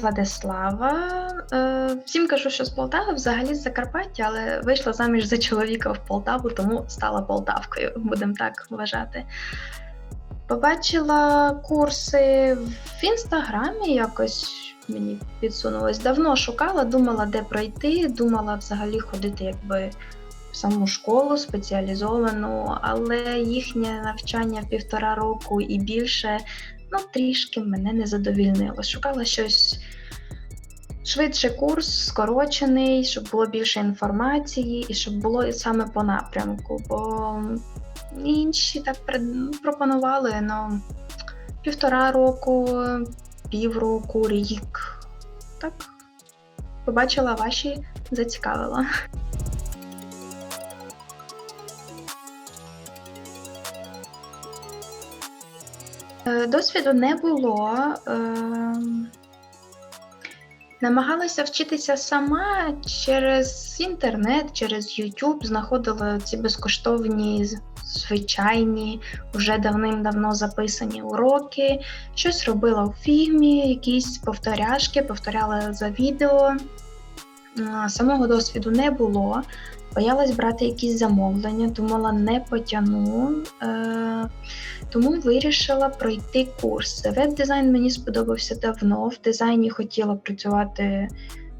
Владислава. Е, Всім кажу, що з Полтави, взагалі з Закарпаття, але вийшла заміж за чоловіка в Полтаву, тому стала Полтавкою, будемо так вважати. Побачила курси в інстаграмі, якось мені підсунулось. Давно шукала, думала, де пройти, думала взагалі ходити якби в саму школу спеціалізовану, але їхнє навчання півтора року і більше ну, трішки мене не задовільнило. Шукала щось швидше курс, скорочений, щоб було більше інформації і щоб було саме по напрямку. Бо інші так пропонували ну, півтора року, півроку, рік. Так, побачила ваші, зацікавила. Досвіду не було. ем, Намагалася вчитися сама через інтернет, через YouTube, знаходила ці безкоштовні, звичайні, вже давним-давно записані уроки, щось робила у фігмі, якісь повторяшки, повторяла за відео. Самого досвіду не було. Боялась брати якісь замовлення, думала, не потягну. Е, тому вирішила пройти курси. Веб-дизайн мені сподобався давно. В дизайні хотіла працювати,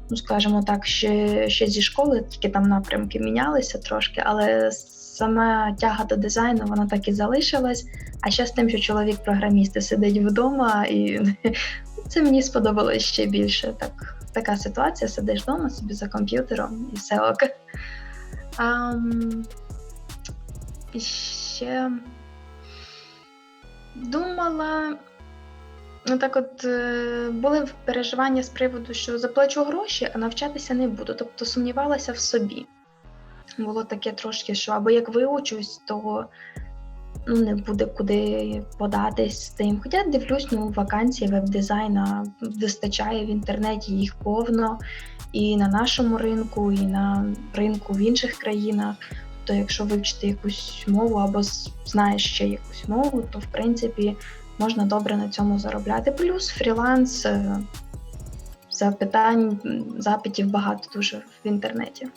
ну скажімо так, ще, ще зі школи, тільки там напрямки мінялися трошки, але сама тяга до дизайну вона так і залишилась. А ще з тим, що чоловік програміст сидить вдома, і це мені сподобалось ще більше. Так, така ситуація: сидиш вдома собі за комп'ютером і все ок. І ще думала. Ну так, от е, були переживання з приводу, що заплачу гроші, а навчатися не буду. Тобто сумнівалася в собі. Було таке трошки, що або як виучусь, то ну, не буде куди податись з тим. Хоча дивлюсь, ну, вакансії веб-дизайна вистачає в інтернеті, їх повно і на нашому ринку, і на ринку в інших країнах. То якщо вивчити якусь мову або знаєш ще якусь мову, то в принципі можна добре на цьому заробляти. Плюс фріланс е, запитань, запитів багато дуже в інтернеті.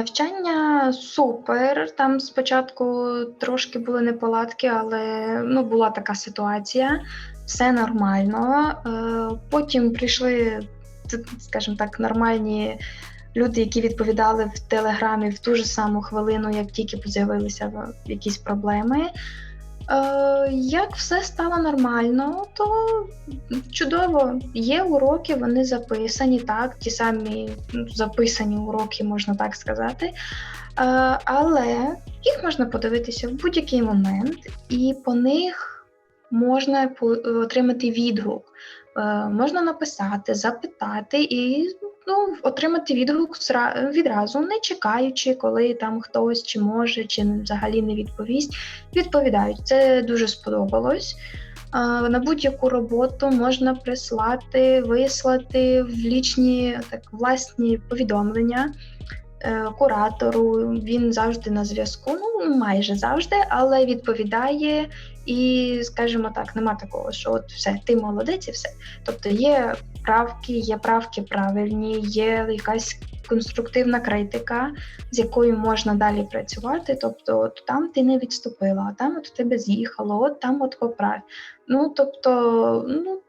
Навчання супер. Там спочатку трошки були неполадки, але ну, була така ситуація, все нормально. Е, Потім прийшли, скажімо так, нормальні люди, які відповідали в телеграмі в ту ж саму хвилину, як тільки з'явилися якісь проблеми. Е, Як все стало нормально, то чудово. Є уроки, вони записані, так, ті самі ну, записані уроки, можна так сказати. Е, Але їх можна подивитися в будь-який момент, і по них можна отримати відгук. Е, Можна написати, запитати і ну, отримати відгук відразу, не чекаючи, коли там хтось чи може, чи взагалі не відповість. Відповідають. Це дуже сподобалось. На будь-яку роботу можна прислати, вислати в лічні так, власні повідомлення е, куратору. Він завжди на зв'язку, ну майже завжди, але відповідає. І, скажімо так, нема такого, що от все, ти молодець і все. Тобто є правки, є правки правильні, є якась конструктивна критика, з якою можна далі працювати. Тобто, от там ти не відступила, а там от тебе з'їхало, от там от поправ. Ну тобто, ну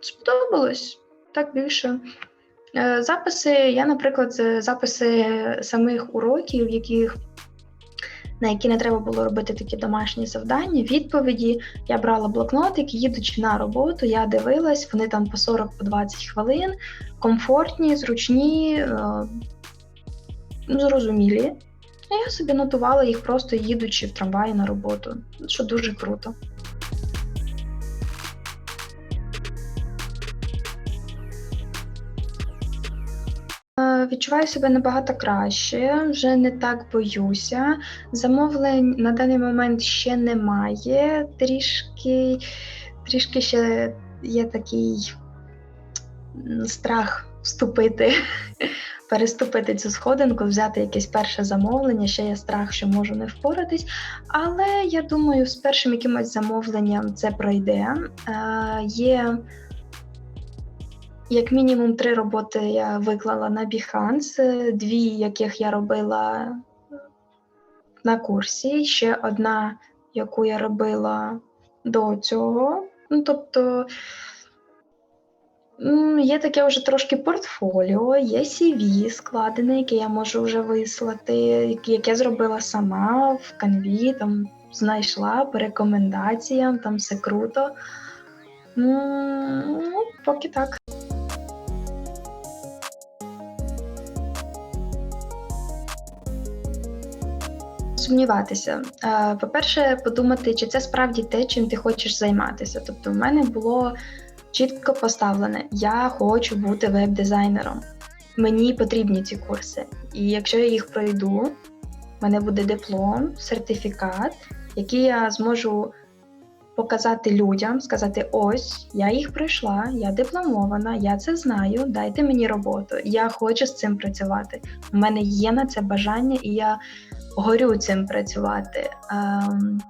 сподобалось так більше. Е, Записи, я, наприклад, записи самих уроків, яких на які не треба було робити такі домашні завдання, відповіді. Я брала блокнотик, їдучи на роботу, я дивилась, вони там по 40-20 хвилин, комфортні, зручні, е, ну, зрозумілі. Я собі нотувала їх просто їдучи в трамваї на роботу, що дуже круто. Відчуваю себе набагато краще, вже не так боюся. Замовлень на даний момент ще немає. Трішки, трішки ще є такий страх вступити переступити цю сходинку, взяти якесь перше замовлення. Ще є страх, що можу не впоратись. Але я думаю, з першим якимось замовленням це пройде. Е, є як мінімум три роботи я виклала на Behance, дві яких я робила на курсі, ще одна, яку я робила до цього. Ну, тобто є таке вже трошки портфоліо, є CV складене, яке я можу вже вислати, яке зробила сама в канві, там знайшла по рекомендаціям, там все круто. Ну, поки так. Сумніватися. По-перше, подумати, чи це справді те, чим ти хочеш займатися. Тобто, в мене було чітко поставлене: я хочу бути веб-дизайнером. Мені потрібні ці курси. І якщо я їх пройду, в мене буде диплом, сертифікат, який я зможу показати людям, сказати: ось, я їх пройшла, я дипломована, я це знаю, дайте мені роботу. Я хочу з цим працювати. У мене є на це бажання, і я горю цим працювати. Ем,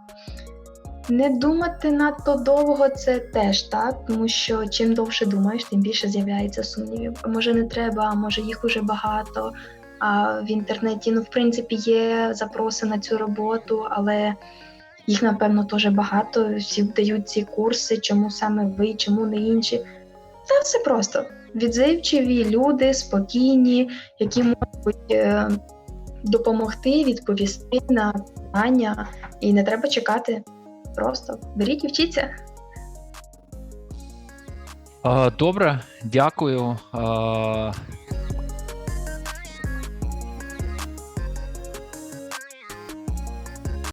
не думати надто довго це теж так, тому що чим довше думаєш, тим більше з'являється сумнівів. Може не треба, може їх уже багато. А в інтернеті, ну, в принципі, є запроси на цю роботу, але їх, напевно, теж багато. Всі дають ці курси, чому саме ви, чому не інші. Та все просто. Відзивчиві люди, спокійні, які можуть е, допомогти, відповісти на питання, і не треба чекати. Просто беріть і вчіться. Добре, дякую.